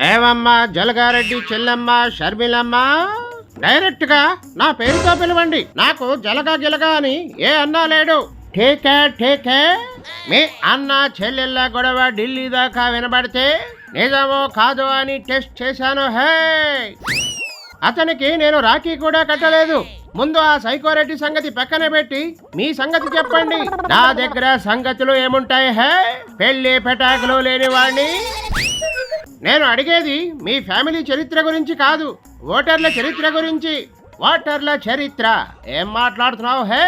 ఏమమ్మా జలగారెడ్డి చెల్లమ్మ షర్మిలమ్మ డైరెక్ట్గా నా పేరుతో పిలవండి. నాకు జలగా గిలగా అని ఏ అన్నా లేడు. ఠేకే ఠేకే మీ అన్న చెల్లెళ్ళ గొడవ ఢిల్లీ దాకా వినబడితే నిజమో కాదో అని టెస్ట్ చేశాను. హే అతనికి నేను రాఖీ కూడా కట్టలేదు. ముందు ఆ సైకోరెడ్డి సంగతి పక్కన పెట్టి మీ సంగతి చెప్పండి. నా దగ్గర సంగతులు ఏముంటాయి? హే! పెళ్ళి పెటాకులు లేని వాణ్ణి నేను అడిగేది మీ ఫ్యామిలీ చరిత్ర గురించి కాదు ఓటర్ల చరిత్ర గురించి. ఓటర్ల చరిత్ర. ఏం మాట్లాడుతున్నావు హే?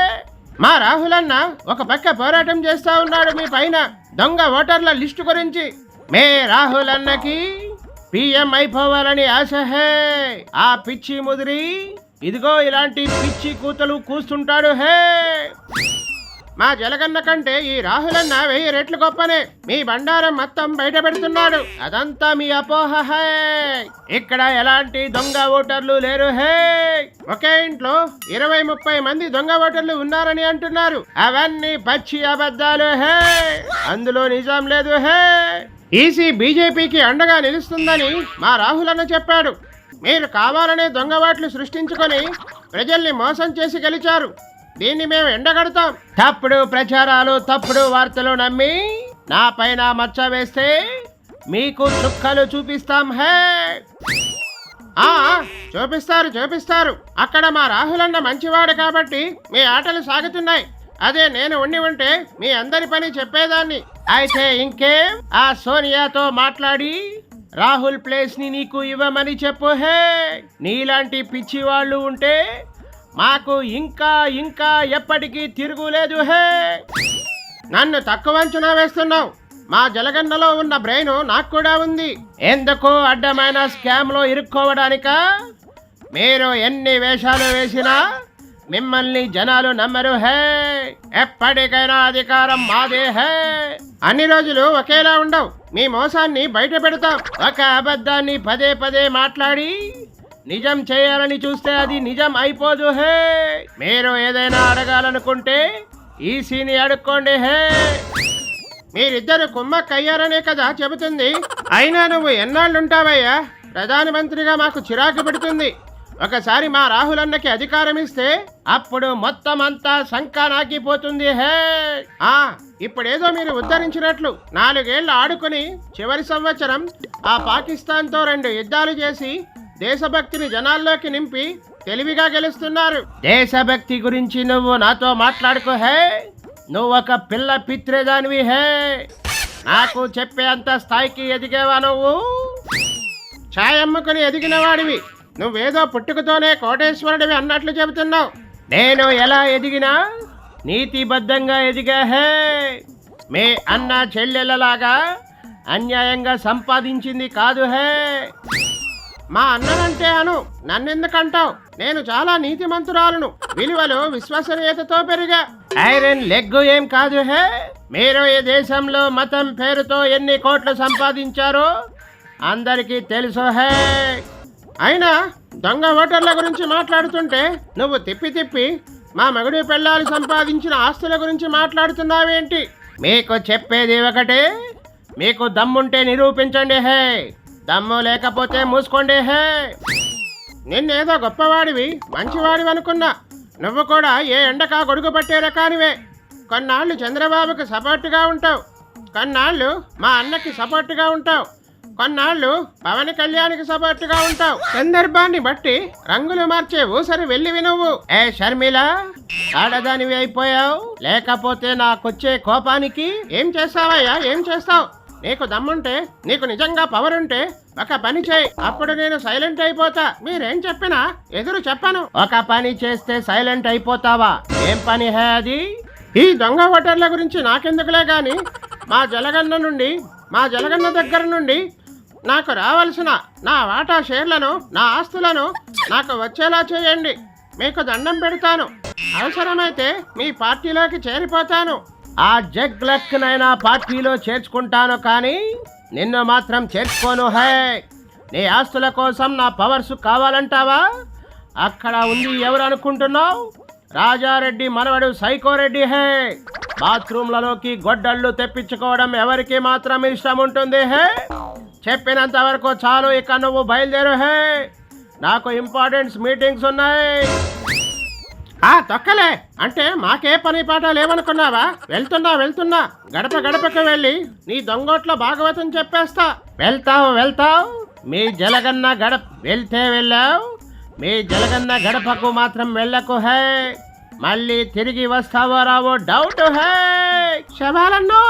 మా రాహుల్ అన్న ఒక పక్క పోరాటం చేస్తా ఉన్నాడు మీ పైన దొంగ ఓటర్ల లిస్టు గురించి. మే రాహుల్ అన్నకి పిఎం అయిపోవాలని ఆశ హే? ఆ పిచ్చి ముదిరి ఇదిగో ఇలాంటి పిచ్చి కూతలు కూస్తుంటాడు హే? మా జలగన్న కంటే ఈ రాహులన్న వెయ్యి రెట్లు గొప్పనే. మీ బండారం మొత్తం బయట పెడుతున్నాడు. అదంతా మీ అపోహ హే. ఇక్కడ ఎలాంటి దొంగ ఓటర్లు లేరు హే. ఒకే ఇంట్లో ఇరవై ముప్పై మంది దొంగ ఓటర్లు ఉన్నారని అంటున్నారు. అవన్నీ పచ్చి అబద్ధాలు హే. అందులో నిజం లేదు హే. ఈసీ బీజేపీకి అండగా నిలుస్తుందని మా రాహులన్న చెప్పాడు. మీరు కావాలనే దొంగ ఓట్లు సృష్టించుకొని ప్రజల్ని మోసం చేసి గెలిచారు. దీన్ని మేము ఎండగడతాం. తప్పుడు ప్రచారాలు తప్పుడు వార్తలు నమ్మి నా పైన మచ్చ వేస్తే మీకు చుక్కలు చూపిస్తాం హే. ఆ చూపిస్తారు చూపిస్తారు. అక్కడ మా రాహులన్న మంచివాడు కాబట్టి మీ ఆటలు సాగుతున్నాయి. అదే నేను ఉండి ఉంటే మీ అందరి పని చెప్పేదాన్ని. అయితే ఇంకేం? ఆ సోనియాతో మాట్లాడి రాహుల్ ప్లేస్ని నీకు ఇవ్వమని చెప్పు హే. నీలాంటి పిచ్చి వాళ్ళు ఉంటే మాకు ఇంకా ఇంకా ఎప్పటికీ తిరుగులేదు హే. నన్ను తక్కువ అంచనా వేస్తున్నావు. మా జలగన్నలో ఉన్న బ్రెయిన్ నాకు కూడా ఉంది. ఎందుకు అడ్డమైన స్కామ్లో ఇరుక్కోవడానిక? మీరు ఎన్ని వేషాలు వేసినా మిమ్మల్ని జనాలు నమ్మరు హే. ఎప్పటికైనా అధికారం మాదే హే. అన్ని రోజులు ఒకేలా ఉండవు. మీ మోసాన్ని బయట పెడతాం. ఒక అబద్ధాన్ని పదే పదే మాట్లాడి నిజం చేయాలని చూస్తే అది నిజం అయిపోదు హే! మీరు ఏదైనా అడగాలనుకుంటే ఈసీని అడుక్కోండి హే! మీరిద్దరు కుమ్మక్కయ్యారనే కదా చెబుతుంది. అయినా నువ్వు ఎన్నాళ్ళుంటావయ్యా? ప్రధానమంత్రిగా మాకు చిరాకు పెడుతుంది. ఒకసారి మా రాహుల్ అన్నకి అధికారం ఇస్తే అప్పుడు మొత్తం అంతా శంకరాగిపోతుంది హే! ఆ ఇప్పుడేదో మీరు ఉద్ధరించినట్లు నాలుగేళ్ళు ఆడుకుని చివరి సంవత్సరం ఆ పాకిస్తాన్తో రెండు యుద్ధాలు చేసి దేశభక్తిని జనాల్లోకి నింపి తెలివిగా గెలుస్తున్నారు. దేశభక్తి గురించి నువ్వు నాతో మాట్లాడుకో హే? నువ్వు ఒక పిల్ల పిత్రేదానివి హే? నాకు చెప్పే అంత స్థాయికి ఎదిగేవా నువ్వు? ఛాయమ్ముకుని ఎదిగిన వాడివి నువ్వేదో పుట్టుకతోనే కోటేశ్వరుడివి అన్నట్లు చెబుతున్నావు. నేను ఎలా ఎదిగినా నీతిబద్ధంగా ఎదిగా హే? మీ అన్న చెల్లెళ్ళలాగా అన్యాయంగా సంపాదించింది కాదు హే? మా అన్ననంటే అను. నన్నెందుకంటావు? నేను చాలా నీతిమంతురాలను. విలువలు విశ్వసనీయతతో పెరిగా. ఐరన్ లెగ్ ఏం కాదు హే. మీరు ఈ దేశంలో మతం పేరుతో ఎన్ని కోట్లు సంపాదించారో అందరికీ తెలుసు హే. అయినా దొంగ ఓటర్ల గురించి మాట్లాడుతుంటే నువ్వు తిప్పి తిప్పి మా మగుడి పెళ్ళాలు సంపాదించిన ఆస్తుల గురించి మాట్లాడుతున్నావేంటి? మీకు చెప్పేది ఒకటే. మీకు దమ్ముంటే నిరూపించండి హే. దమ్ము లేకపోతే మూసుకోండి హే! నిన్నేదో గొప్పవాడివి మంచివాడివి అనుకున్నా. నువ్వు కూడా ఏ ఎండకా గొడుగు పట్టే రకానివే కొన్నాళ్ళు చంద్రబాబుకి సపోర్టుగా ఉంటావు. కొన్నాళ్ళు మా అన్నకి సపోర్టుగా ఉంటావు. కొన్నాళ్ళు పవన్ కళ్యాణ్కి సపోర్టుగా ఉంటావు. సందర్భాన్ని బట్టి రంగులు మార్చే ఊసరి వెళ్ళివి నువ్వు. ఏ షర్మిల ఆడదానివి అయిపోయావు. లేకపోతే నాకొచ్చే కోపానికి ఏం చేస్తావయ్యా? ఏం చేస్తావు? నీకు దమ్ముంటే నీకు నిజంగా పవర్ ఉంటే ఒక పని చేయి. అప్పుడు నేను సైలెంట్ అయిపోతా. మీరేం చెప్పినా ఎదురు చెప్పను. ఒక పని చేస్తే సైలెంట్ అయిపోతావా? ఏం పని హే అది? ఈ దొంగ ఓటర్ల గురించి నాకెందుకులే గాని మా జలగన్న నుండి మా జలగన్న దగ్గర నుండి నాకు రావాల్సిన నా వాటా షేర్లను నా ఆస్తులను నాకు వచ్చేలా చేయండి. మీకు దండం పెడతాను. అవసరమైతే మీ పార్టీలోకి చేరిపోతాను. ఆ జగ్ లక్నైనా పార్టీలో చేర్చుకుంటాను కానీ నిన్ను మాత్రం చేర్చుకోను హే. నీ ఆస్తుల కోసం నా పవర్స్ కావాలంటావా? అక్కడ ఉంది ఎవరు అనుకుంటున్నావు? రాజారెడ్డి మనవడు సైకోరెడ్డి హే. బాత్రూమ్లలోకి గొడ్డళ్ళు తెప్పించుకోవడం ఎవరికి మాత్రం ఇష్టం ఉంటుంది హే? చెప్పినంత వరకు చాలు ఇక నువ్వు బయలుదేరు హే. నాకు ఇంపార్టెంట్స్ మీటింగ్స్ ఉన్నాయి. ఆ తొక్కలే. అంటే మాకే పని పాట లేవనుకున్నావా? వెళ్తున్నా వెళ్తున్నా. గడప గడపకు వెళ్ళి నీ దొంగోట్లో భాగవతం చెప్పేస్తా. వెళ్తావు వెళ్తావు. మీ జలగన్న గడప వెళ్తే వెళ్ళావు. మీ జలగన్న గడపకు మాత్రం వెళ్ళకు హే. మళ్ళీ తిరిగి వస్తావో రావో డౌట్ హే. శబాలన్నో